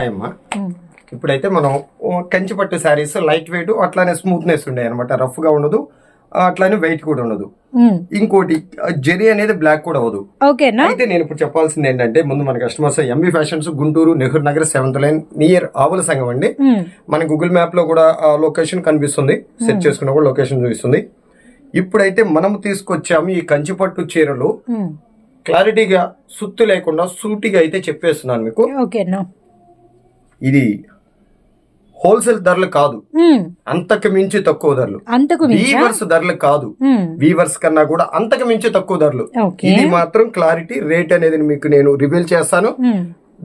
అమ్మా ఇప్పుడైతే మనం ఓ, కంచిపట్టు శారీస్ లైట్ వెయిట్ అట్లానే స్మూత్నెస్ ఉండే అనమాట రఫ్గా ఉండదు అట్లానే వెయిట్ కూడా ఉండదు. ఇంకోటి జరీ అనేది బ్లాక్ కూడా అవ్వదు. ఓకేనా అయితే నేను ఇప్పుడు చెప్పాల్సింది ఏంటంటే ముందు మన customers M B fashions Guntur Nehru Nagar seventh line near ఆవుల సంఘం అండి. మన గూగుల్ మ్యాప్లో కూడా లొకేషన్ కనిపిస్తుంది. సెర్చ్ చేసుకున్నా కూడా లొకేషన్ చూపిస్తుంది. ఇప్పుడైతే మనం తీసుకొచ్చాము ఈ కంచిపట్టు చీరలు. క్లారిటీగా సుత్తు లేకుండా సూటిగా అయితే చెప్పేస్తున్నాను మీకు. ఇది హోల్సేల్ ధరలు కాదు. అంతకు మించి తక్కువ ధరలు. వీవర్స్ ధరలు కాదు. వీవర్స్ కన్నా కూడా అంతకు మించి తక్కువ ధరలు. ఇది మాత్రం క్లారిటీ రేట్ అనేది మీకు నేను రివీల్ చేస్తాను.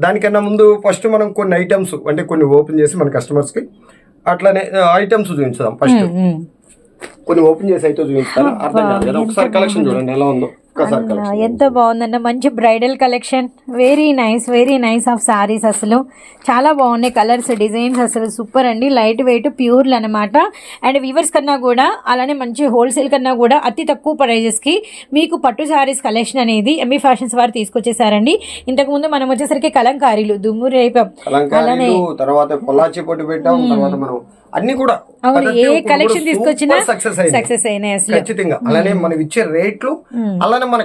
దానికన్నా ముందు ఫస్ట్ మనం కొన్ని ఐటమ్స్ అంటే కొన్ని ఓపెన్ చేసి మన కస్టమర్స్కి అట్లానే ఐటమ్స్ చూపించుదాం ఫస్ట్. కొన్ని ఓపెన్ చేసి అయితే చూపిస్తాను అర్థం కాదు కదా ఒకసారి కలెక్షన్ చూడండి ఎలా ఉందో. ఎంత బాగుందన్న మంచి bridal collection. Very nice very nice of saris అసలు. చాలా బాగున్నాయి కలర్స్ డిజైన్స్ అసలు సూపర్ అండి. లైట్ వెయిట్ ప్యూర్లు అనమాట అండ్ వీవర్స్ కన్నా కూడా అలానే మంచి హోల్సేల్ కన్నా కూడా అతి తక్కువ ప్రైజెస్కి మీకు పట్టు సారీస్ కలెక్షన్ అనేది ఎంబీ ఫ్యాషన్స్ వారు తీసుకొచ్చేసారండి. ఇంతకు ముందు మనం వచ్చేసరికి కలంకారీలు దుమ్ము రేపం కలంకారీలు తర్వాత పొట్టు పెట్టాం తర్వాత మనం అన్ని కూడా ఏ కలెక్షన్ తీసుకొచ్చినా సక్సెస్ సక్సెస్ అయినాయి ఖచ్చితంగా. అలానే మనం ఇచ్చే రేట్లు అలానే మన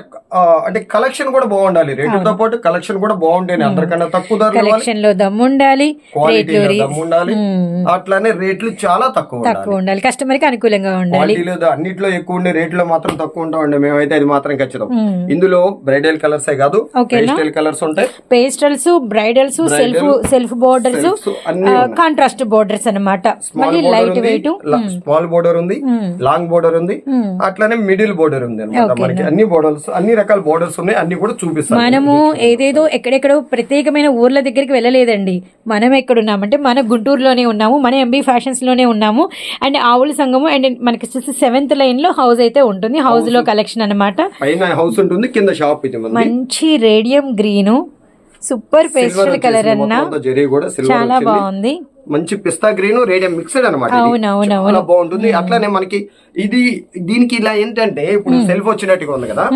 అంటే కలెక్షన్ కూడా బాగుండాలి. రేటుతో పాటు కలెక్షన్ కూడా బాగుంటేనే అందరికన్నా తక్కువ ఇవ్వాలి. కలెక్షన్లో దమ్ము ఉండాలి క్వాలిటీలో రేట్లు దమ్ము ఉండాలి. అట్లానే రేట్లు చాలా తక్కువ ఉండాలి. తక్కువ ఉండాలి. కస్టమర్కి అనుకూలంగా ఉండాలి. అన్నిట్లో ఎక్కువ ఉండే రేట్లో మాత్రం తక్కువ ఉంటామండి మేమైతే అది మాత్రం ఖచ్చితం. ఇందులో బ్రైడల్ కలర్స్ ఏ కాదు? పేస్టల్ కలర్స్ ఉంటాయి. Pastels bridals self self borders contrast borders అన్నమాట. మళ్ళీ లైట్ వెయిట్. స్మాల్ బోర్డర్ ఉంది లాంగ్ బోర్డర్ ఉంది అట్లానే మిడిల్ బోర్డర్ ఉంది అనమాట మనకి. అన్ని బోర్డర్స్ అన్ని రకాల బోర్డర్స్ ఉన్నాయి అన్ని కూడా చూపిస్తాను మనము ఏదేదో ఎక్కడెక్కడో ప్రత్యేకమైన ఊర్ల దగ్గరికి వెళ్ళలేదండి. మనం ఎక్కడ ఉన్నామంటే మన గుంటూరులోనే ఉన్నాము మన ఎంబీ ఫ్యాషన్స్లోనే ఉన్నాము. అండ్ ఆవుల సంఘము అండ్ మనకి వచ్చేసి సెవెంత్ లైన్లో హౌస్ అయితే ఉంటుంది హౌస్లో కలెక్షన్ అన్నమాట. పైన హౌస్ ఉంటుంది కింద షాప్ ఇది మంచి radium green super pastel colour అన్న. చాలా బాగుంది. మంచి పిస్తా గ్రీన్ రేడియం మిక్స్డ్ అనమాట చాలా బాగుంటుంది. అట్లానే మనకి ఇది దీనికి ఇలా ఏంటంటే ఇప్పుడు సెల్ఫ్ వచ్చినట్టుగా ఉంది కదా.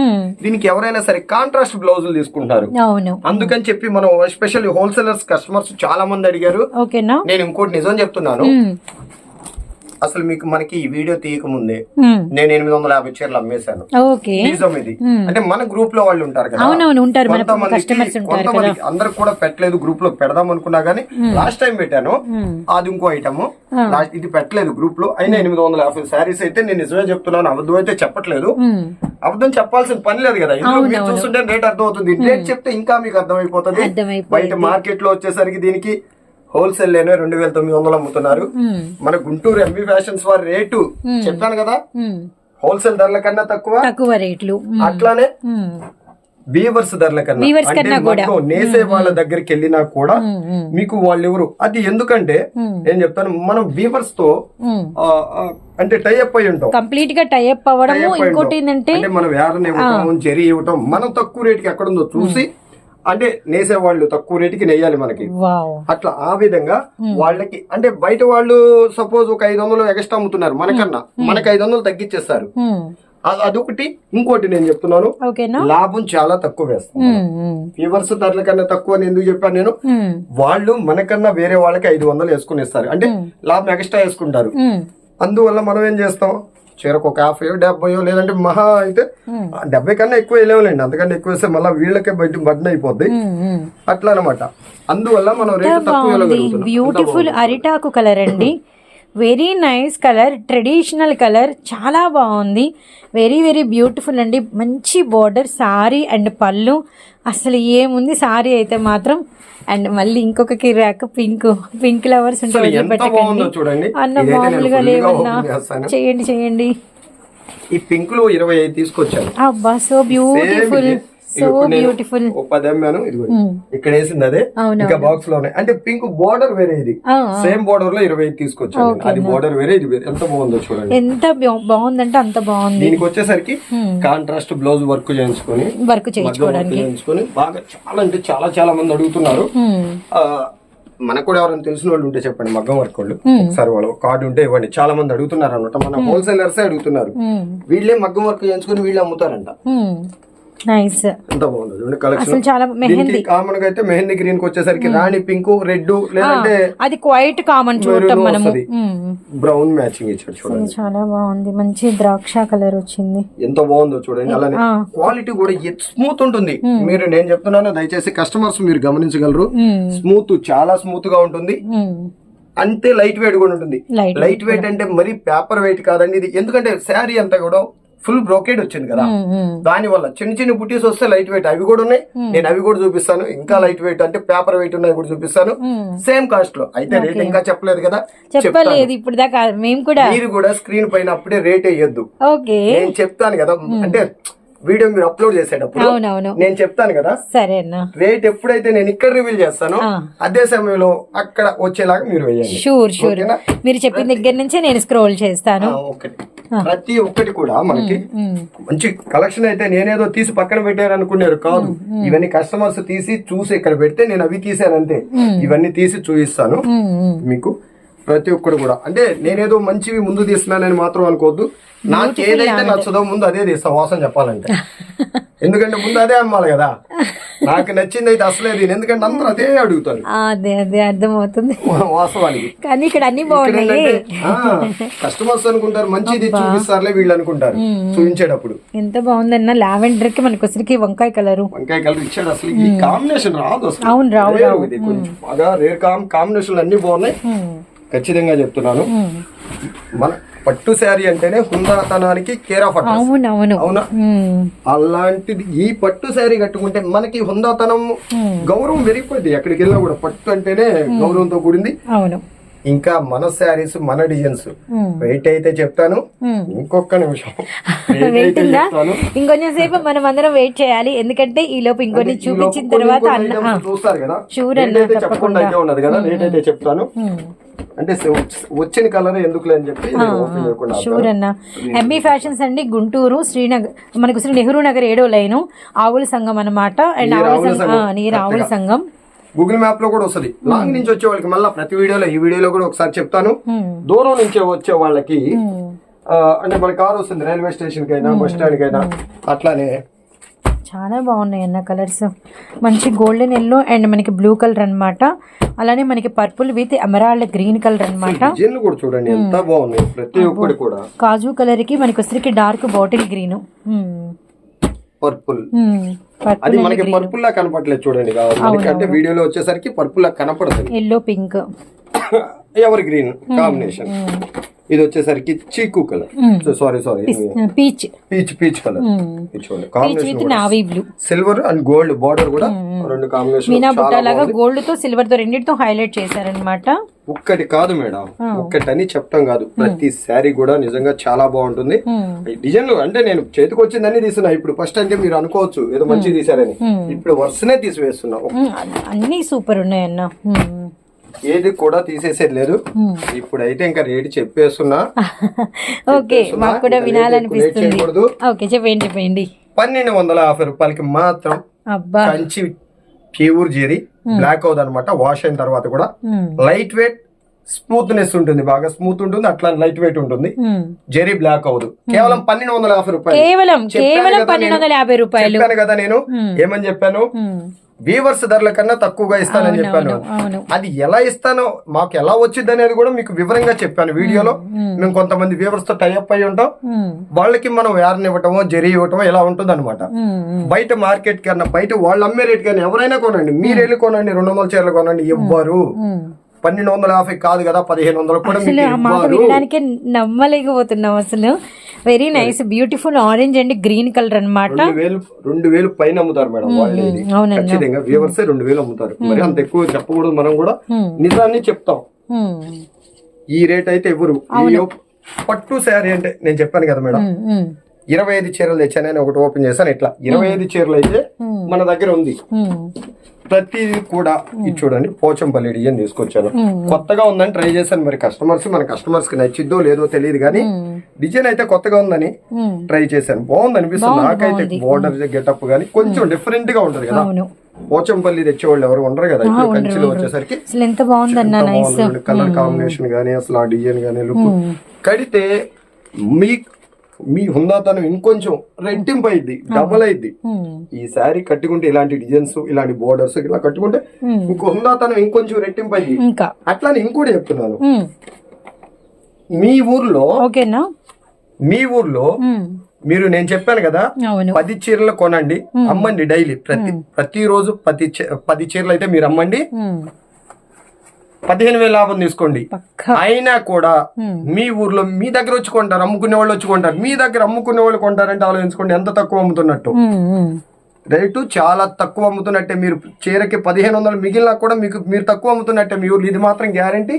దీనికి ఎవరైనా సరే కాంట్రాస్ట్ బ్లౌజులు తీసుకుంటారు. అందుకని చెప్పి మనం ఎస్పెషల్ హోల్సేలర్స్ కస్టమర్స్ చాలా మంది అడిగారు ఓకేనా నేను ఇంకోటి నిజం చెప్తున్నాను. అసలు మీకు మనకి ఈ వీడియో తీయక ముందే మ్మ్. నేను ఎనిమిది వందల యాభై చీరలు అమ్మేశాను నిజం ఇది అంటే మన గ్రూప్లో వాళ్ళు ఉంటారు కదా. కొంతమందికి అందరికి కూడా పెట్టలేదు గ్రూప్లో పెడదాం అనుకున్నా గానీ లాస్ట్ టైం పెట్టాను. అది ఇంకో ఐటమ్. ఇది పెట్టలేదు గ్రూప్లో అయినా ఎనిమిది వందల యాభై శారీస్ అయితే నేను నిజమే చెప్తున్నాను అబద్ధం అయితే చెప్పట్లేదు. అబద్ధం చెప్పాల్సిన పని లేదు కదా. ఇందులో మీరు చూస్తుంటే రేట్ అర్థం అవుతుంది రేట్ చెప్తే ఇంకా మీకు అర్థమైపోతుంది. బయట మార్కెట్లో వచ్చేసరికి దీనికి హోల్సేల్ లేనే రెండు వేల తొమ్మిది వందలు అమ్ముతున్నారు. మ్మ్. మన గుంటూరు ఎంబీ ఫ్యాషన్స్ వారి రేటు చెప్పాను కదా. హోల్సేల్ ధరల కన్నా తక్కువ? తక్కువ రేట్లు. అట్లానే మ్మ్. వీవర్స్ ధరల కన్నా. నేసే వాళ్ళ దగ్గరికి వెళ్ళినా కూడా. మీకు వాళ్ళు ఎవరు అది ఎందుకంటే ఏం చెప్తాను మనం వీవర్స్తో అంటే టైఅప్ అయి ఉంటాం. కంప్లీట్గా టైఅప్ అయి ఇంకోటి. ఏంటంటే మనం వేరని ఇవ్వటం ఇవ్వటం మనం తక్కువ రేటుకి ఎక్కడ ఉందో చూసి అంటే నేసే వాళ్ళు తక్కువ రేటుకి నెయ్యాలి మనకి. అట్లా ఆ విధంగా వాళ్ళకి అంటే బయట వాళ్ళు సపోజ్ ఒక ఐదు వందలు ఎక్స్ట్రా అమ్ముతున్నారు మనకన్నా మనకి ఐదు వందలు తగ్గించేస్తారు అదొకటి. ఇంకోటి నేను చెప్తున్నాను. లాభం చాలా తక్కువ వేస్తాం మ్మ్. మ్మ్. ఫీవర్స్ ధరల కన్నా తక్కువ అని ఎందుకు చెప్పాను నేను. వాళ్ళు మనకన్నా వేరే వాళ్ళకి ఐదు వందలు వేసుకుని ఇస్తారు అంటే లాభం ఎక్స్ట్రా వేసుకుంటారు. అందువల్ల మనం ఏం చేస్తాం? చీరకు ఒక యాభై డెబ్బయో లేదంటే మహా అయితే డెబ్బై కన్నా ఎక్కువ వేయలేములేండి అంతకన్నా ఎక్కువ వేస్తే మళ్ళీ వీళ్ళకే బయట బడ్డన అయిపోద్ది. అట్లా అనమాట అందువల్ల మనం రేటు తక్కువ బ్యూటిఫుల్ అరిటాకు కలర్ అండి. Very nice colour traditional colour చాలా బాగుంది. వెరీ వెరీ బ్యూటిఫుల్ అండి. మంచి బోర్డర్ సారీ అండ్ పళ్ళు. అసలు ఏముంది సారీ అయితే మాత్రం. అండ్ మళ్ళీ ఇంకొక కిరాక్ పింక్ పింక్ లవర్స్ ఉంటే అసలు ఎంత బాగుందో వదిలిపెట్టకండి చూడండి. అన్న మామూలుగా లేవన్నా. చేయండి చేయండి. ఈ పింక్లో ఇరవై ఐదు తీసుకొచ్చాను. అబ్బా సో బ్యూటిఫుల్ బ్యూటిఫుల్ ఒక పది అమ్మాను ఇది ఇక్కడ వేసింది అదే ఇంకా బాక్స్లోనే అంటే పింక్ బోర్డర్ వేరే ఇది. సేమ్ బోర్డర్లో ఇరవై తీసుకొచ్చాను. అది బోర్డర్ వేరే ఇది వేరే. ఎంత బాగుందో చూడండి. ఎంత బాగుందంటే అంత బాగుంది. దీనికి వచ్చేసరికి కాంట్రాస్ట్ బ్లౌజ్ వర్క్ చేయించుకొని వర్క్ చేయించుకొని బాగా చాలా అంటే చాలా చాలా మంది అడుగుతున్నారు. ఆ, మనకు కూడా ఎవరైనా తెలిసిన వాళ్ళు ఉంటే చెప్పండి మగ్గం వర్క్ వాళ్ళు ఒకసారి వాళ్ళు కార్డు ఉంటే ఇవ్వండి. చాలా మంది అడుగుతున్నారు అనమాట మన హోల్సేలర్స్ అడుగుతున్నారు. వీళ్ళే మగ్గం వర్క్ చేయించుకొని వీళ్ళే అమ్ముతారంట. మ్మ్. నైస్ ఎంత బాగుంది. చూడండి కలెక్షన్ అసలు చాలా మెహందీ. కామన్గా అయితే మెహందీ గ్రీన్కి వచ్చేసరికి రాణి పింక్ రెడ్ లేదంటే అది క్వైట్ కామన్ చూడటం మనము. బ్రౌన్ మ్యాచింగ్ ఇచ్చాడు ఇది చూడండి. చాలా బాగుంది. మంచి ద్రాక్ష కలర్ వచ్చింది. ఎంత బాగుందో చూడండి. అలానే ఆ. క్వాలిటీ కూడా స్మూత్ ఉంటుంది. మీరు నేను చెప్తున్నాను దయచేసి కస్టమర్స్ మీరు గమనించగలరు. స్మూత్ చాలా స్మూత్గా ఉంటుంది. అంతే లైట్ వెయిట్ కూడా ఉంటుంది. లైట్ వెయిట్ అంటే మరి పేపర్ వెయిట్ కాదండి ఇది. ఎందుకంటే శారీ అంతా కూడా ఫుల్ బ్రోకేడ్ వచ్చింది కదా. దాని వల్ల చిన్న చిన్న బుటీస్ వస్తే లైట్ వెయిట్ అవి కూడా ఉన్నాయి. నేను అవి కూడా చూపిస్తాను. ఇంకా లైట్ వెయిట్ అంటే పేపర్ వెయిట్ ఉన్నాయి కూడా చూపిస్తాను. సేమ్ కాస్ట్లో. అయితే రేట్ ఇంకా చెప్పలేదు కదా. చెప్పలేదు. ఇప్పుడు దాకా మేము కూడా మీరు కూడా స్క్రీన్ పైన అప్పుడే రేట్ వేయొద్దు. నేను చెప్తాను కదా. అంటే వీడియో మీరు అప్లోడ్ చేసేటప్పుడు అవునవును. నేను చెప్తాను కదా? సరే అన్న. రేట్ ఎప్పుడైతే నేను ఇక్కడ రివీల్ చేస్తానో. అదే సమయంలో అక్కడ వచ్చేలాగా మీరు వేయండి. Sure sure? మీరు చెప్పిన దగ్గర నుంచే నేను స్క్రోల్ చేస్తాను. ఒకటి ప్రతి ఒక్కటి కూడా మనకి. మంచి కలెక్షన్ అయితే నేనేదో తీసి పక్కన పెట్టారు అనుకున్నారు కాదు ఇవన్నీ కస్టమర్స్ తీసి చూసి ఇక్కడ పెడితే నేను అవి తీసానంతే ఇవన్నీ తీసి చూపిస్తాను. మీకు ప్రతి ఒక్కరు కూడా. అంటే నేనేదో మంచివి ముందు తీస్తున్నానని మాత్రం అనుకోవద్దు. నాకు ఏదైతే నచ్చదో ముందు అదే తీస్తా వాసన చెప్పాలంటే. ఎందుకంటే ముందు అదే అమ్మాలి కదా. నాకు నచ్చింది అయితే అసలే దీని ఎందుకంటే అందరూ అదే అడుగుతారు. అదే అదే అర్థమవుతుంది. వాస్తవానికి. కానీ ఇక్కడ అన్ని బాగున్నాయి. ఏంటంటే కస్టమర్స్ అనుకుంటారు మంచిది చూపిస్తారులే వీళ్ళు అనుకుంటారు చూపించేటప్పుడు. ఎంత బాగుందన్న లావెండర్కి మనకి వచ్చరికి వంకాయ కలరు. వంకాయ కలర్ ఇచ్చాడు అసలు. ఈ కాంబినేషన్ రాదు అసలు. అవును, రావు, కొంచెం బాగా రేర్ కాంబినేషన్ అన్ని బాగున్నాయి. ఖచ్చితంగా చెప్తున్నాను. మన పట్టు శారీ అంటేనే హుందాతనానికి కేర్ ఆఫ్ అడ్రస్ అవును. అలాంటిది ఈ పట్టు శారీ కట్టుకుంటే మనకి హుందాతనం గౌరవం పెరిగిపోయింది ఎక్కడికి వెళ్ళినా కూడా పట్టు అంటేనే గౌరవంతో కూడింది. అవును. ఇంకా మన శారీస్ మన డిజైన్స్. వెయిట్ అయితే చెప్తాను. ఇంకొక నిమిషం. వెయిట్ ఇంకొంచెం సేపు మనం అందరం వెయిట్ చేయాలి. ఎందుకంటే ఈ లోపు ఇంకొన్ని చూపించిన తర్వాత చూస్తారు అయితే చెప్పకుండా ఉన్నది కదా. రేట్ అయితే చెప్తాను. అంటే వచ్చిన కలర్ ఎందుకులే అని చెప్పి షూర్ అన్న ఎంబీ ఫ్యాషన్స్ అండి గుంటూరు శ్రీనగర్ మనకు శ్రీ నెహ్రూ నగర్ ఏడో లైను ఆవుల సంఘం అన్నమాట. అండ్ ఆవుల సంఘం నీరు ఆవుల సంఘం. గూగుల్ మ్యాప్లో కూడా వస్తది. లాంగ్ నుంచి వచ్చే వాళ్ళకి మళ్ళీ ప్రతి వీడియోలో ఈ వీడియోలో కూడా ఒకసారి చెప్తాను. దూరం నుంచి వచ్చే వాళ్ళకి అంటే మన కార్ వస్తుంది రైల్వే స్టేషన్ కైనా బస్ స్టాండ్ కైనా అట్లానే చాలా బాగున్నాయి అన్న కలర్స్. మంచి గోల్డెన్ ఎల్లో అండ్ మనకి బ్లూ కలర్ అన్నమాట. అలానే మనకి purple with emerald green colour కూడా చూడండి ఎంత బాగున్నాయి ప్రతి ఒక్కటి కూడా. కాజు కలర్కి మనకి వచ్చరికి డార్క్ బాటిల్ గ్రీన్ పర్పుల్ అది మనకి పర్పుల్ లా కనపడలేదు చూడండి అంటే వీడియోలో వచ్చేసరికి పర్పుల్ లా కనపడుతుంది yellow pink ever green combination ఇది వచ్చేసరికి చీకు colour sorry sorry peach peach peach colour చూడండి peach combination silver and gold border కూడా. రెండు కాంబినేషన్ మీనా బుట్ట లాగా గోల్డ్తో సిల్వర్తో రెండింటితో హైలైట్ చేశారనమాట ఒక్కటి కాదు మేడం. ఒక్కటి అని చెప్పడం కాదు. ప్రతి శారీ కూడా నిజంగా చాలా బాగుంటుంది. ఈ డిజైన్లు అంటే నేను చేతికి వచ్చిందని తీస్తున్నా. ఇప్పుడు ఫస్ట్ అంటే మీరు అనుకోవచ్చు ఏదో మంచి తీసారని ఇప్పుడు వరుసనే తీసివేస్తున్నా. అన్ని సూపర్ ఉన్నాయన్న. ఏది కూడా తీసేసేది లేదు. ఇప్పుడైతే ఇంకా రేట్ చెప్పేస్తున్నా. ఓకే. మాకు కూడా వినాలనిపిస్తుంది. ఓకే చెప్పండి చెప్పండి పన్నెండు వందల యాభై రూపాయలకి మాత్రం కంచి ప్యూర్ జీరి బ్లాక్ అవుతుంది అనమాట వాష్ అయిన తర్వాత కూడా. లైట్ వెయిట్ స్మూత్నెస్ ఉంటుంది బాగా స్మూత్ ఉంటుంది అట్లా లైట్ వెయిట్ ఉంటుంది. జెరీ బ్లాక్ అవ్వదు. కేవలం పన్నెండు వందల యాభై రూపాయలు. కేవలం కేవలం కదా పన్నెండు వందల యాభై రూపాయలు. కదా నేను. ఏమని చెప్పాను. వీవర్స్ ధరల కన్నా తక్కువగా ఇస్తానని చెప్పాను. అది ఎలా ఇస్తానో మాకు ఎలా వచ్చింది అనేది కూడా మీకు వివరంగా చెప్పాను వీడియోలో. మేము కొంతమంది వీవర్స్తో టైఅప్ అయి ఉంటాం. వాళ్ళకి మనం యారన్ ఇవ్వటమో జెరీ ఇవ్వటమో ఇలా ఉంటుంది అనమాట. బయట మార్కెట్ కన్నా బయట వాళ్ళు అమ్మే రేట్ కానీ ఎవరైనా కొనండి. మీరు వెళ్ళి కొనండి రెండు వందల చీరలు కొనండి ఇవ్వరు. పన్నెండు వందల యాభై కాదు కదా పదిహేను వందలు కూడా నమ్మలేకపోతున్నాం అసలు. Very nice beautiful orange and green colour అన్నమాట. రెండు వేలు పైన అమ్ముతారు మేడం అవునన్నా. ఖచ్చితంగా వ్యూవర్స్ రెండు వేలు అమ్ముతారు. మరి అంత ఎక్కువ చెప్పకూడదు మనం కూడా నిజాన్ని చెప్తాం. ఈ రేట్ అయితే ఎవరు? పట్టు శారీ అంటే నేను చెప్పాను కదా మేడం. ఇరవై ఐదు చీరలు తెచ్చానని ఒకటి ఓపెన్ చేశాను ఇట్లా. ఇరవై ఐదు చీరలు అయితే మన దగ్గర ఉంది. ప్రతిది కూడా ఇది చూడండి పోచంపల్లి డిజైన్ తీసుకొచ్చాను. కొత్తగా ఉందని ట్రై చేశాను మరి కస్టమర్స్. మన కస్టమర్స్కి నచ్చిద్దో లేదో తెలియదు కానీ డిజైన్ అయితే కొత్తగా ఉందని. ట్రై చేశాను. బాగుంది అనిపిస్తుంది. నాకైతే బోర్డర్ గెటప్ గానీ కొంచెం డిఫరెంట్గా ఉంటది కదా. పోచంపల్లి తెచ్చేవాళ్ళు ఎవరు ఉండరు కదా ఇప్పుడు కంచిలో వచ్చేసరికి. ఎంత కలర్ కాంబినేషన్ గానీ అసలు ఆ డిజైన్ గానీ లుక్ కడితే మీ మీ హుందాతనం ఇంకొంచెం రెట్టింపు అయింది డబల్ అయింది. ఈ శారీ కట్టుకుంటే ఇలాంటి డిజైన్స్ ఇలాంటి బోర్డర్స్ ఇలా కట్టుకుంటే ఇంకో హుందాతనం ఇంకొంచెం రెట్టింపు అయింది ఇంకా. అట్లానే ఇంకోటి చెప్తున్నాను. మీ ఊర్లో ఓకేనా? మీ ఊర్లో. మీరు నేను చెప్పాను కదా పది చీరలు కొనండి అమ్మండి డైలీ ప్రతి ప్రతిరోజు పది పది చీరలు అయితే మీరు అమ్మండి. పదిహేను వేల లాభం తీసుకోండి. అయినా కూడా మీ ఊర్లో మీ దగ్గర వచ్చి కొంటారు అమ్ముకునే వాళ్ళు వచ్చి కొంటారు. మీ దగ్గర అమ్ముకునే వాళ్ళు కొంటారంటే ఆలోచించుకోండి ఎంత తక్కువ అమ్ముతున్నట్టు. రేటు చాలా తక్కువ అమ్ముతున్నట్టే మీరు చీరకి పదిహేను వందలు మిగిలినా కూడా మీకు మీరు తక్కువ అమ్ముతున్నట్టే మీ ఊర్లో. ఇది మాత్రం గ్యారంటీ.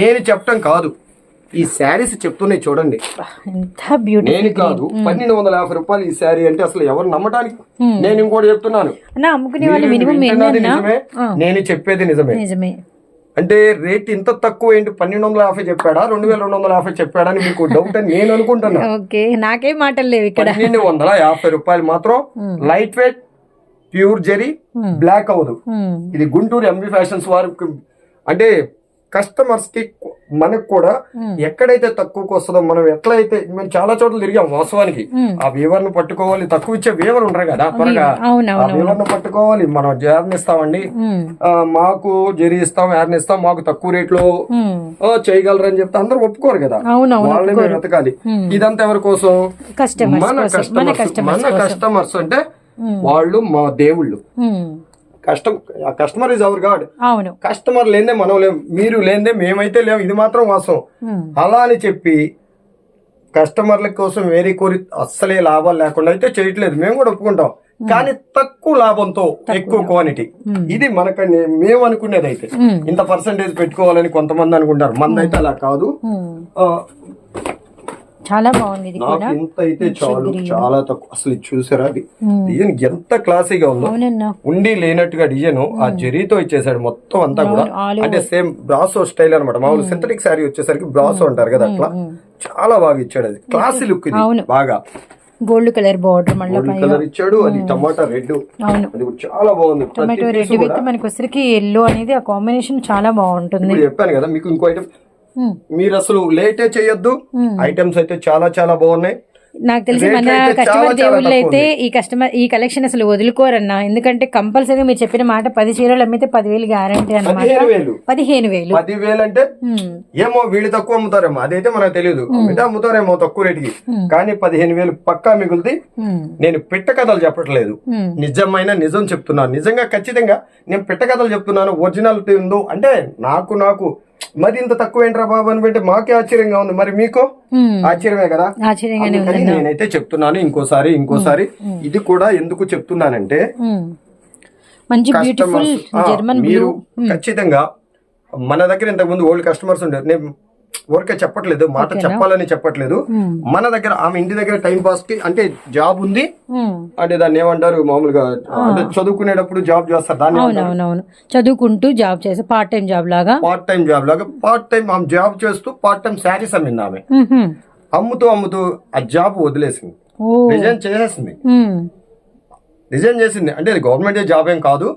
నేను చెప్పటం కాదు. ఈ శారీస్ చెప్తున్నాయి చూడండి. నేను కాదు పన్నెండు వందల యాభై రూపాయలు ఈ శారీ అంటే అసలు ఎవరు నమ్మటానికి? నేను ఇంకోటి చెప్తున్నాను. నేను చెప్పేది నిజమే. నిజమే. అంటే రేట్ ఇంత తక్కువ ఏంటి? పన్నెండు వందల యాభై చెప్పాడా? రెండు వేల రెండు వందల యాభై చెప్పాడా అని మీకు డౌట్ అని నేను అనుకుంటున్నా. ఓకే నాకేం మాటలు లేవు ఇక్కడ. పన్నెండు వందల యాభై రూపాయలు మాత్రం light weight pure zari black అవ్వదు. ఉమ్. ఇది గుంటూరు ఎంబీ ఫ్యాషన్స్ వారికి అంటే కస్టమర్స్కి మనకు కూడా ఎక్కడైతే తక్కువకి వస్తుందో మనం ఎట్లయితే మేము చాలా చోట్ల తిరిగాం వాస్తవానికి. ఆ వీవర్ను పట్టుకోవాలి తక్కువ ఇచ్చే వీవర్ ఉండరు కదా త్వరగా ఆ వీవర్ను పట్టుకోవాలి మనం జార్ని ఇస్తామండి. ఉమ్. ఆ, మాకు జెరీ ఇస్తాం యార్ని ఇస్తాం మాకు తక్కువ రేట్లో ఉమ్. ఆ, చేయగలరని చెప్తే అందరూ ఒప్పుకోరు కదా. వాళ్ళని మేము వెతకాలి. ఇదంతా ఎవరి కోసం? మన కోసం మన కస్టమర్స్ మన కస్టమర్స్ అంటే వాళ్ళు మా దేవుళ్ళు. Custom customer is our god అవును. కస్టమర్ లేదే మనం లేం మీరు లేదే మేమైతే లేం ఇది మాత్రం వాస్తవం. ఉమ్. అలా అని చెప్పి కస్టమర్ల కోసం వేరే కోరి అస్సలే లాభాలు లేకుండా అయితే చేయట్లేదు. మేము కూడా ఒప్పుకుంటాం. కానీ తక్కువ లాభంతో ఎక్కువ క్వాంటిటీ ఇది మనకండి మేము అనుకునేది అయితే. ఇంత పర్సంటేజ్ పెట్టుకోవాలని కొంతమంది అనుకుంటారు. మందైతే అలా కాదు. చాలా బాగుంది ఇది కూడా. ఇంత అయితే చాలు చాలా తక్కువ. అసలు చూసారా అది? డిజైన్ ఎంత క్లాసీగా ఉందో. ఉండి లేనట్టుగా డిజైన్ ఆ జరీతో ఇచ్చేసాడు మొత్తం అంతా కూడా. అంటే సేమ్ బ్రాసో స్టైల్ అనమాట మామూలు సింథటిక్ శారీ వచ్చేసరికి బ్రాసో అంటారు కదా అట్లా. చాలా బాగా ఇచ్చాడు అది. క్లాసీ లుక్ ఇది. బాగా. గోల్డ్ కలర్ బార్డర్ మళ్ళీ కలర్ ఇచ్చాడు అది టమాటా రెడ్. అవును. అది చాలా బాగుంది. టమాటో రెడ్ విత్ మనకి వచ్చరికి ఎల్లో అనేది ఆ కాంబినేషన్ చాలా బాగుంటుంది. చెప్పాను కదా మీకు ఇంకో ఐటమ్. మీరు అసలు లేటే చేయొద్దు. ఐటమ్స్ అయితే చాలా చాలా బాగున్నాయి. నాకు తెలిసి మన కస్టమర్ దేవుళ్ళు అయితే ఈ కస్టమర్ ఈ కలెక్షన్ అసలు వదులుకోరన్నా. ఎందుకంటే కంపల్సరీగా మీరు చెప్పిన మాట పది చీరలు అమ్మితే పదివేలు గ్యారంటీ అన్నమాట. పదిహేను వేలు. పదివేలు అంటే ఉమ్. ఏమో వీళ్ళు తక్కువ అమ్ముతారేమో. అదైతే మనకు తెలియదు అమ్మితే అమ్ముతారేమో తక్కువ రేటుకి. కానీ పదిహేను వేలు పక్కా ఉమ్. నేను పిట్ట కథలు చెప్పట్లేదు. నిజమైన నిజం చెప్తున్నాను. నిజంగా ఖచ్చితంగా నేను పిట్ట కథలు చెప్తున్నాను. ఒరిజినాలిటీ ఉందో అంటే నాకు నాకు మరి ఇంత తక్కువ ఏంట్రా బాబు అని అంటే మాకే ఆశ్చర్యంగా ఉంది. మరి మీకు. ఆశ్చర్యమే కదా? నేనైతే చెప్తున్నాను ఇంకోసారి ఇంకోసారి. ఇది కూడా ఎందుకు చెప్తున్నానంటే. మంచి బ్యూటిఫుల్ జర్మన్ మీరు ఖచ్చితంగా మన దగ్గర ఇంతకు ముందు ఓల్డ్ కస్టమర్స్ ఉండేది నేను ఊరికే చెప్పట్లేదు మాట చెప్పాలని చెప్పట్లేదు. మన దగ్గర ఆమె ఇంటి దగ్గర టైం పాస్కి అంటే జాబ్ ఉంది. అంటే దాన్ని ఏమంటారు మామూలుగా అంటే చదువుకునేటప్పుడు జాబ్ చేస్తారు దాన్ని అవునవునవును. చదువుకుంటూ జాబ్ చేసే పార్ట్ టైం జాబ్ లాగా? పార్ట్ టైం జాబ్ లాగా. పార్ట్ టైం ఆమె జాబ్ చేస్తూ పార్ట్ టైం శారీస్ అమ్మింది ఆమె. అమ్ముతూ అమ్ముతూ ఆ జాబ్ వదిలేసింది. రిజైన్ చేసేసింది. రిజైన్ చేసింది. అంటే అది గవర్నమెంట్ జాబ్ ఏం కాదు.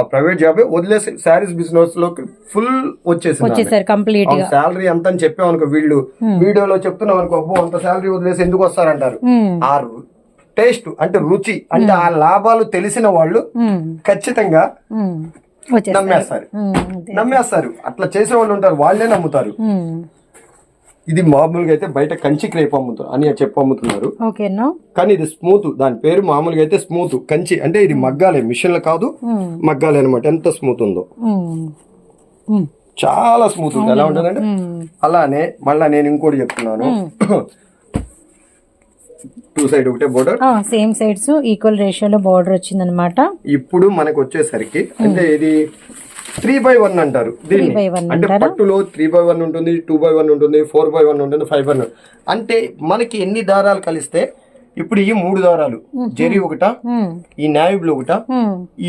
ప్రైవేట్ జాబ్ వదిలేసి శారీస్ బిజినెస్లోకి ఫుల్ వచ్చేసింది కంప్లీట్ శాలరీ ఎంత అని చెప్పాం అనుకో వీళ్ళు. వీడియోలో చెప్తున్నాం అనుకో అబ్బో అంత శాలరీ వదిలేసి ఎందుకు వస్తారంటారు. ఆ టేస్ట్ అంటే రుచి అంటే ఆ లాభాలు తెలిసిన వాళ్ళు. ఖచ్చితంగా నమ్మేస్తారు. నమ్మేస్తారు. అట్లా చేసే వాళ్ళు ఉంటారు. వాళ్ళే నమ్ముతారు. ఇది మామూలుగా అయితే బయట కంచి క్రేప్ అమ్ముతారు అని చెప్పి అమ్ముతున్నారు. కానీ ఇది స్మూత్ దాని పేరు మామూలుగా అయితే స్మూత్ కంచి. అంటే ఇది మగ్గాలే మిషన్లు కాదు. మగ్గాలే అనమాట ఎంత స్మూత్ ఉందో. చాలా స్మూత్ ఉంది. ఎలా ఉంటుందంటే. అలానే మళ్ళా నేను ఇంకోటి చెప్తున్నాను. టూ సైడ్ ఒకటే బోర్డర్. సేమ్ సైడ్స్ ఈక్వల్ రేషియోలో బార్డర్ వచ్చిందనమాట ఇప్పుడు మనకు వచ్చేసరికి అంటే ఇది త్రీ బై వన్ అంటారు. దీన్ని. అంటే పట్టులో త్రీ బై వన్ ఉంటుంది టూ బై వన్ ఉంటుంది ఫోర్ బై వన్ ఉంటుంది ఫైవ్ బై వన్ అంటే మనకి ఎన్ని దారాలు కలిస్తే ఇప్పుడు ఈ మూడు దారాలు జెరీ ఒకట. ఈ నావీ బ్లూ ఒకట.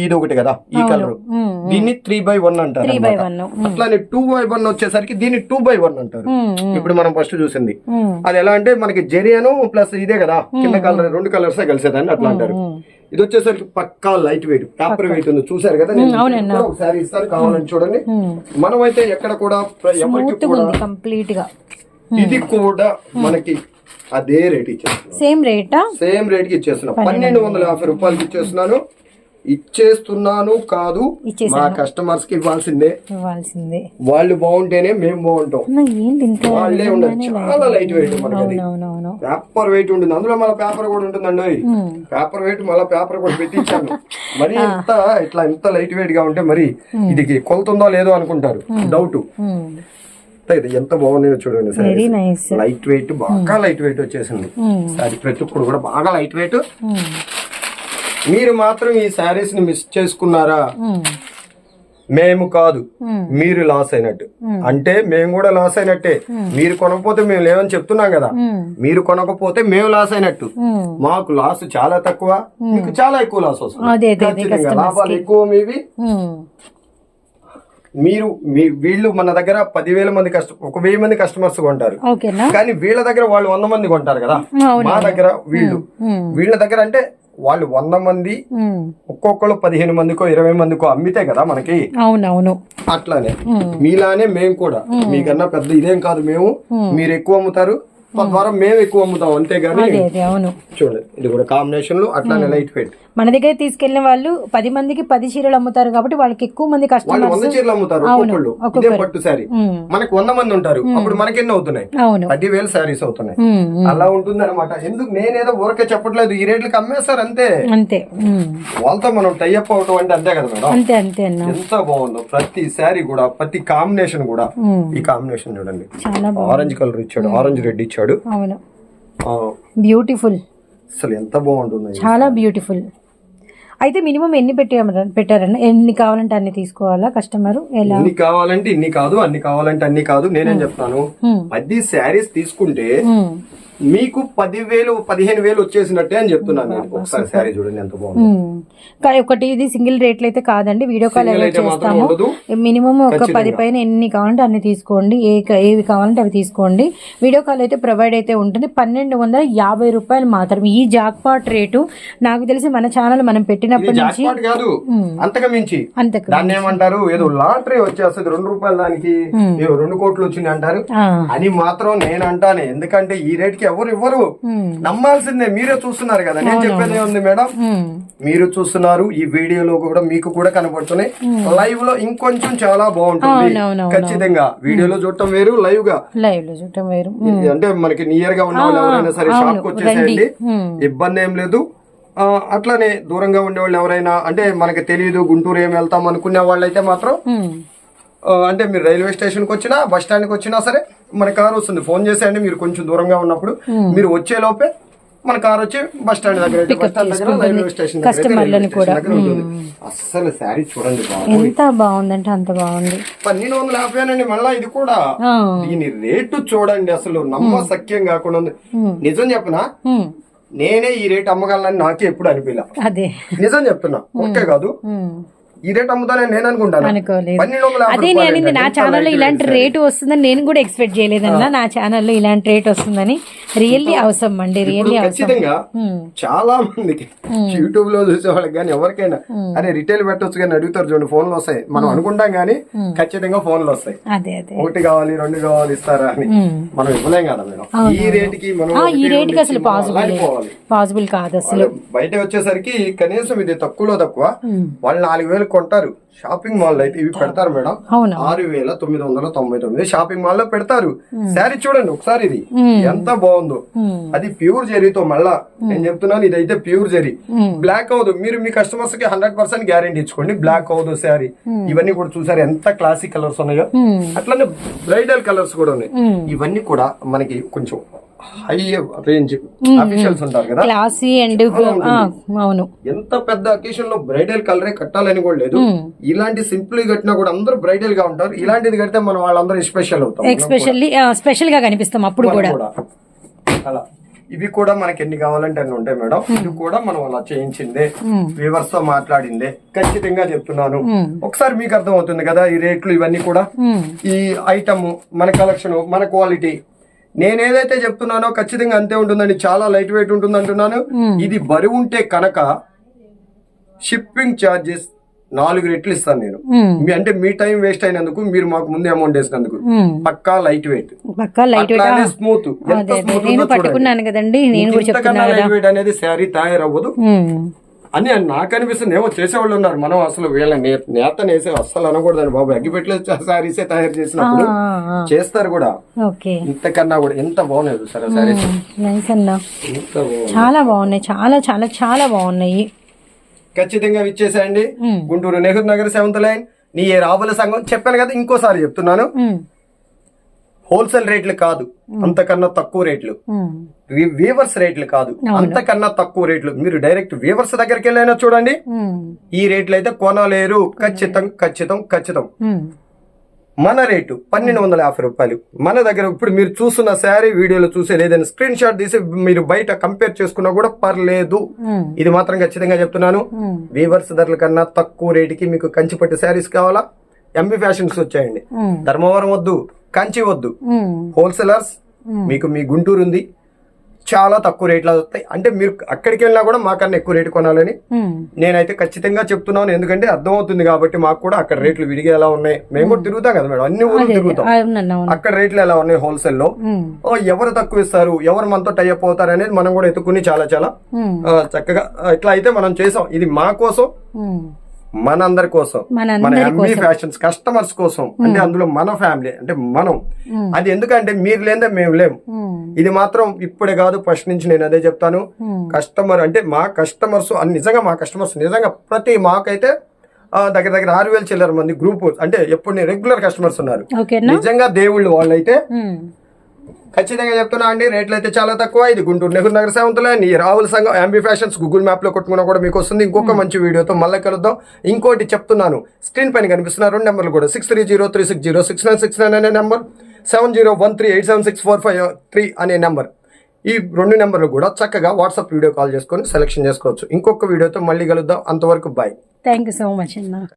ఇది ఒకటి కదా ఈ కలర్. దీన్ని త్రీ బై వన్ అంటారు అట్లానే టూ బై వన్ వచ్చేసరికి దీన్ని టూ బై వన్ అంటారు. ఇప్పుడు మనం ఫస్ట్ చూసింది. అది ఎలా అంటే మనకి జెరియను ప్లస్ ఇదే కదా కింద కలర్ రెండు కలర్స్ కలిసేదాన్ని అట్లా అంటారు. ఇది వచ్చేసరికి పక్కా లైట్ వెయిట్ పేపర్ వెయిట్ ఉంది. చూసారు కదా నేను? ఒకసారి ఇస్తాను కావాలని చూడండి. మనమైతే ఎక్కడ కూడా ఎవరికి స్మూత్ కూడా ఉంది కంప్లీట్గా. ఇది కూడా మనకి అదే రేట్ ఇచ్చేస్తున్నాను సేమ్ రేటా సేమ్ రేట్కి ఇచ్చేస్తున్నాను పన్నెండు వందల యాభై రూపాయలకి ఇచ్చేస్తున్నాను. ఇచ్చేస్తున్నాను కాదు మా. కస్టమర్స్కి ఇవ్వాల్సిందే. ఇవ్వాల్సిందే. వాళ్ళు బాగుంటేనే మేము బాగుంటాం. వాళ్ళే ఉండదు చాలా లైట్ వెయిట్ మనకి పేపర్ వెయిట్ ఉంటుంది అందులో మళ్ళీ పేపర్ కూడా ఉంటుందండి. పేపర్ వెయిట్ మళ్ళీ పేపర్ కూడా పెట్టించాను. మరి ఇంత ఇట్లా ఇంత లైట్ వెయిట్గా ఉంటే మరి ఇది కొలుతుందో లేదో అనుకుంటారు. డౌట్ ఇది ఎంత బాగున్నాయో చూడండి నైస్ లైట్ వెయిట్ బాగా లైట్ వెయిట్ వచ్చేసింది. సారీ ప్రతి ఒక్కరు కూడా బాగా లైట్ వెయిట్ మీరు మాత్రం ఈ శారీస్ని మిస్ చేసుకున్నారా? మేము కాదు. మీరు లాస్ అయినట్టు. అంటే మేము కూడా లాస్ అయినట్టే. మీరు కొనకపోతే మేము లేవని చెప్తున్నాం కదా. మీరు కొనకపోతే మేము లాస్ అయినట్టు. మాకు లాస్ చాలా తక్కువ. మీకు చాలా ఎక్కువ లాస్ వస్తుంది. లాభాలు ఎక్కువ మీవి. మీరు మీ వీళ్ళు మన దగ్గర పదివేల మంది కస్ట ఒక వెయ్యి మంది కస్టమర్స్ కొంటారు. కానీ వీళ్ళ దగ్గర వాళ్ళు వంద మంది కొంటారు కదా? మా దగ్గర వీళ్ళు. వీళ్ళ దగ్గర అంటే వాళ్ళు వంద మంది. ఒక్కొక్కరు పదిహేను మందికో ఇరవై మందికో అమ్మితే కదా మనకి? అవునవును. అట్లానే. మీలానే మేము కూడా. మీకన్నా పెద్ద ఇదేం కాదు మేము. మీరు ఎక్కువ అమ్ముతారు తద్వారా మేము ఎక్కువ అమ్ముతాం అదే అదే అవును. చూడండి ఇది కూడా కాంబినేషన్లో అట్లానే లైట్ వెయిట్ మన దగ్గర తీసుకెళ్ళిన వాళ్ళు పది మందికి పది చీరలు అమ్ముతారు కాబట్టి వాళ్ళకి ఎక్కువ మంది కస్టమర్స్ వంద చీరలు అమ్ముతారు ఒక్కొక్కళ్ళు. ఇదే పట్టు శారీ మనకి వంద మంది ఉంటారు అప్పుడు మనకి ఎన్ని అవుతున్నాయి? అవును. పదివేలు శారీస్ అవుతున్నాయి. అలా ఉంటుంది అనమాట ఎందుకు నేనేదో ఊరకే చెప్పట్లేదు ఈ రేట్లకి అమ్మేస్తారు అంతే. అంతే. వాళ్ళతో మనం టైఅప్ అవటం అంటే అంతే కదా మేడం? అంతే అంతే ఎంత బాగుందో. ప్రతి శారీ కూడా ప్రతి కాంబినేషన్ కూడా. ఈ కాంబినేషన్ చూడండి. ఆరెంజ్ కలర్ ఇచ్చాడు ఆరెంజ్ రెడ్ ఇచ్చాడు. అవును. ఆ, బ్యూటిఫుల్ అసలు ఎంత బాగుంటుంది. చాలా బ్యూటిఫుల్ అయితే మినిమం ఎన్ని పెట్టారు పెట్టారన్న? ఎన్ని కావాలంటే అన్ని తీసుకోవాలా కస్టమర్? ఎలా? ఇన్ని కావాలంటే ఇన్ని కాదు అన్ని కావాలంటే అన్ని కాదు. నేనేం చెప్తాను. పది శారీస్ తీసుకుంటే. మీకు పదివేలు పదిహేను వేలు వచ్చేసినట్టే అని చెప్తున్నాను నేను. ఒకసారి శారీ చూడండి ఎంత బాగుంది. కానీ ఒకటి ఇది సింగిల్ రేట్లు అయితే కాదండి వీడియో కాల్ ఎలా చేస్తాము. మినిమం ఒక పది పైన ఎన్ని కావాలంటే అన్ని తీసుకోండి. ఏ ఏవి కావాలంటే అవి తీసుకోండి. వీడియో కాల్ అయితే ప్రొవైడ్ అయితే ఉంటుంది. పన్నెండు వందల యాభై రూపాయలు మాత్రం. ఈ జాక్పాట్ రేటు నాకు తెలిసి మన ఛానల్ మనం పెట్టినప్పటి నుంచి కాదు అంతగా మించి. అంతకు దాన్ని ఏమంటారు? ఏదో లాటరీ వచ్చేస్తుంది రెండు రూపాయలు దానికి రెండు కోట్లు వచ్చింది అంటారు. అని మాత్రం నేను అంటాను. ఎందుకంటే ఈ రేట్కి ఎవరు ఇవ్వరు. నమ్మాల్సిందే మీరే చూస్తున్నారు కదా. నేను చెప్పేది ఉంది మేడం. మీరు చూస్తున్నారు ఈ వీడియోలో కూడా మీకు కూడా కనబడుతున్నాయి. లైవ్లో ఇంకొంచెం చాలా బాగుంటుంది. ఖచ్చితంగా. వీడియోలో చూడటం వేరు లైవ్గా లైవ్లో చూడటం వేరు అంటే మనకి నియర్గా ఉన్న వాళ్ళు ఎవరైనా సరే షాప్కి వచ్చేసేయండి. ఇబ్బంది ఏం లేదు. అట్లానే దూరంగా ఉండే వాళ్ళు ఎవరైనా అంటే మనకి తెలియదు గుంటూరు ఏం వెళ్తాం అనుకునే వాళ్ళైతే మాత్రం అంటే మీరు రైల్వే స్టేషన్కి వచ్చినా బస్ స్టాండ్కి వచ్చినా సరే మన కార్ వస్తుంది. ఫోన్ చేసేయండి మీరు కొంచెం దూరంగా ఉన్నప్పుడు. మీరు వచ్చే లోపే మన కార్ వచ్చి బస్ స్టాండ్ దగ్గర అయితే బస్ స్టాండ్ దగ్గర రైల్వే స్టేషన్ ఉంటుంది. అస్సలు శారీ చూడండి ఎంత బాగుందంటే అంత బాగుంది. పన్నెండు వందల యాభైనండి మళ్ళా ఇది కూడా. దీని రేటు చూడండి అసలు నమ్మసక్యం కాకుండా ఉంది. నిజం చెప్పనా? నేనే ఈ రేట్ అమ్మగలనని నాకే ఎప్పుడు అనిపించలే. నిజం చెప్తున్నా. ఓకే కాదు. ఈ రేట్ అమ్ముతానని నేను అనుకుంటాను. అనుకోలేదు. అదే నేను నా ఛానల్లో ఇలాంటి రేటు వస్తుందని నేను కూడా ఎక్స్పెక్ట్ చేయలేదన్నా నా ఛానల్లో ఇలాంటి రేట్ వస్తుందని రియల్లీ అవసరం అండి రియల్లీ ఖచ్చితంగా చాలా మందికి యూట్యూబ్లో చూసే వాళ్ళకి కానీ ఎవరికైనా అరే రిటైల్ పెట్టొచ్చు కానీ అడుగుతారు చూడండి ఫోన్లు వస్తాయి. మనం అనుకుంటాం కానీ ఖచ్చితంగా ఫోన్లు వస్తాయి. అదే అదే. ఒకటి కావాలి రెండు కావాలి ఇస్తారా అని. మనం ఇవ్వలేం కదా మేడం. ఈ రేటుకి మనం ఆ, ఈ రేట్కి రెండు అసలు మనం పాసిబుల్. పాసిబుల్ కాదు అసలు. బయట వచ్చేసరికి కనీసం ఇది తక్కువలో తక్కువ వాళ్ళు నాలుగు వేలు కొంటారు. షాపింగ్ మాల్ అయితే ఇవి పెడతారు మేడం. ఆరు వేల తొమ్మిది వందల తొంభై తొమ్మిది షాపింగ్ మాల్లో పెడతారు శారీ చూడండి ఒకసారి ఇది. ఎంత బాగుందో. అది ప్యూర్ జెరీతో మళ్ళా నేను చెప్తున్నాను ఇదైతే ప్యూర్ జెరీ. బ్లాక్ అవదు మీరు మీ కస్టమర్స్కి హండ్రెడ్ పర్సెంట్ గ్యారంటీ ఇచ్చుకోండి. బ్లాక్ అవదు శారీ. ఇవన్నీ కూడా చూసారు ఎంత క్లాసిక్ కలర్స్ ఉన్నాయో. అట్లనే బ్రైడల్ కలర్స్ కూడా ఉన్నాయి. ఇవన్నీ కూడా మనకి కొంచెం హై రేంజ్ అఫీషియల్స్ ఉంటారు కదా? క్లాసీ అండ్ అవును. ఎంత పెద్ద అకేషన్లో బ్రైడల్ కలరే కట్టాలని కూడా లేదు. ఇలాంటి సింపుల్ కట్టినా కూడా అందరూ బ్రైడల్గా ఉంటారు. ఇలాంటిది కడితే మనం వాళ్ళందరూ స్పెషల్ అవుతాం. ఎక్స్పెషల్లీ స్పెషల్గా కనిపిస్తాం అప్పుడు కూడా. అలా. ఇవి కూడా మనకి ఎన్ని కావాలంటే అన్ని ఉంటాయి మేడం. ఇది కూడా మనం అలా చేయించిందే వ్యూవర్స్తో మాట్లాడిందే. ఖచ్చితంగా చెప్తున్నాను. ఒకసారి మీకు అర్థం అవుతుంది కదా ఈ రేట్లు ఇవన్నీ కూడా. ఈ ఐటమ్ మన కలెక్షన్ మన క్వాలిటీ నేను ఏదైతే చెప్తున్నానో ఖచ్చితంగా అంతే ఉంటుందండి. చాలా లైట్ వెయిట్ ఉంటుంది అంటున్నాను ఇది బరువు ఉంటే కనుక షిప్పింగ్ ఛార్జెస్ నాలుగు రెట్లు ఇస్తాను నేను. మీ- అంటే మీ టైం వేస్ట్ అయినందుకు మీరు మాకు ముందే అమౌంట్ వేసినందుకు. పక్కా లైట్ వెయిట్. పక్కా లైట్ వెయిట్? స్మూత్ నేను పట్టుకున్నాను కదండి. నేను కూడా లైట్ వెయిట్ అనేది శారీ తయారవ్వదు. అని నాకు అనిపిస్తుంది ఏమో చేసేవాళ్ళు ఉన్నారు. మనం అసలు వీళ్ళ నేత నేసే అస్సలు అనకూడదని బాబు. అగ్గిపెట్టలే శారీసే తయారు చేసినప్పుడు. చేస్తారు కూడా. ఇంతకన్నా కూడా ఎంత బాగున్నాయి చూసారా శారీస్ చాలా బాగున్నాయి. చాలా చాలా చాలా బాగున్నాయి. ఖచ్చితంగా ఇచ్చేసేయండి. Guntur Nehru Nagar seventh line. నీ ఏ రావుల సంఘం చెప్పాను కదా ఇంకోసారి చెప్తున్నాను. హోల్సేల్ రేట్లు కాదు. అంతకన్నా తక్కువ రేట్లు. వీవర్స్ రేట్లు కాదు. అంతకన్నా తక్కువ రేట్లు. మీరు డైరెక్ట్ వీవర్స్ దగ్గరికి వెళ్ళైనా చూడండి. ఈ రేట్లు అయితే కొనలేరు. ఖచ్చితం ఖచ్చితం ఖచ్చితం. మన రేటు పన్నెండు వందల యాభై రూపాయలు. మన దగ్గర ఇప్పుడు మీరు చూస్తున్న శారీ వీడియోలో చూసేది ఏదైనా స్క్రీన్ షాట్ తీసి మీరు బయట కంపేర్ చేసుకున్నా కూడా పర్లేదు. ఇది మాత్రం ఖచ్చితంగా చెప్తున్నాను. వీవర్స్ ధరల కన్నా తక్కువ రేటుకి మీకు కంచిపట్టు శారీస్ కావాలా? ఎంబీ ఫ్యాషన్స్ వచ్చాయండి. ధర్మవరం వద్దు. కంచి వద్దు. హోల్సేలర్స్ మీకు మీ గుంటూరు ఉంది చాలా తక్కువ రేట్లో వస్తాయి. అంటే మీరు అక్కడికి వెళ్ళినా కూడా మాకన్నా ఎక్కువ రేటు కొనాలని. నేనైతే ఖచ్చితంగా చెప్తున్నాను. ఎందుకంటే అర్థమవుతుంది కాబట్టి మాకు కూడా అక్కడ రేట్లు విడిగా ఎలా ఉన్నాయి. మేము కూడా తిరుగుతాం కదా మేడం. అన్ని ఊర్లు తిరుగుతాం. అక్కడ రేట్లు ఎలా ఉన్నాయి హోల్సేల్లో ఎవరు తక్కువ ఇస్తారు? ఎవరు మనతో టైఅప్ అవుతారు అనేది మనం కూడా ఎత్తుకుని చాలా చాలా చక్కగా ఇట్లా అయితే మనం చేసాం. ఇది మా కోసం. మనందరి కోసం. మన ఎంబీ ఫ్యాషన్స్ కస్టమర్స్ కోసం. అంటే అందులో మన ఫ్యామిలీ అంటే మనం. అది ఎందుకంటే మీరు లేదా మేము లేం. మ్మ్. ఇది మాత్రం ఇప్పుడే కాదు ఫస్ట్ నుంచి నేను అదే చెప్తాను. కస్టమర్ అంటే మా కస్టమర్స్ అన్ని నిజంగా మా కస్టమర్స్ నిజంగా ప్రతి మాకైతే దగ్గర దగ్గర ఆరు వేల చిల్లర మంది గ్రూప్ అంటే ఎప్పుడు రెగ్యులర్ కస్టమర్స్ ఉన్నారు. నిజంగా దేవుళ్ళు వాళ్ళైతే. ఖచ్చితంగా చెప్తున్నా అండి రేట్లు అయితే చాలా తక్కువ. ఇది గుంటూరు నెహ్రూ నగర్ సెవెంత్లో నీ రావుల సంఘం ఎంబీ ఫ్యాషన్స్ గూగుల్ మ్యాప్లో కొట్టుకున్నా కూడా మీకు వస్తుంది. ఇంకొక మంచి వీడియోతో మళ్ళీ కలుద్దాం. ఇంకోటి చెప్తున్నాను స్క్రీన్ పైన కనిపిస్తున్న రెండు నెంబర్లు కూడా six three zero three six zero six nine six nine అనే number seven zero one three eight seven six four five three అనే నెంబర్. ఈ రెండు నెంబర్లు కూడా చక్కగా వాట్సాప్ వీడియో కాల్ చేసుకొని సెలెక్షన్ చేసుకోవచ్చు. ఇంకొక వీడియోతో మళ్ళీ కలుద్దాం. అంతవరకు bye thank you so much అన్న.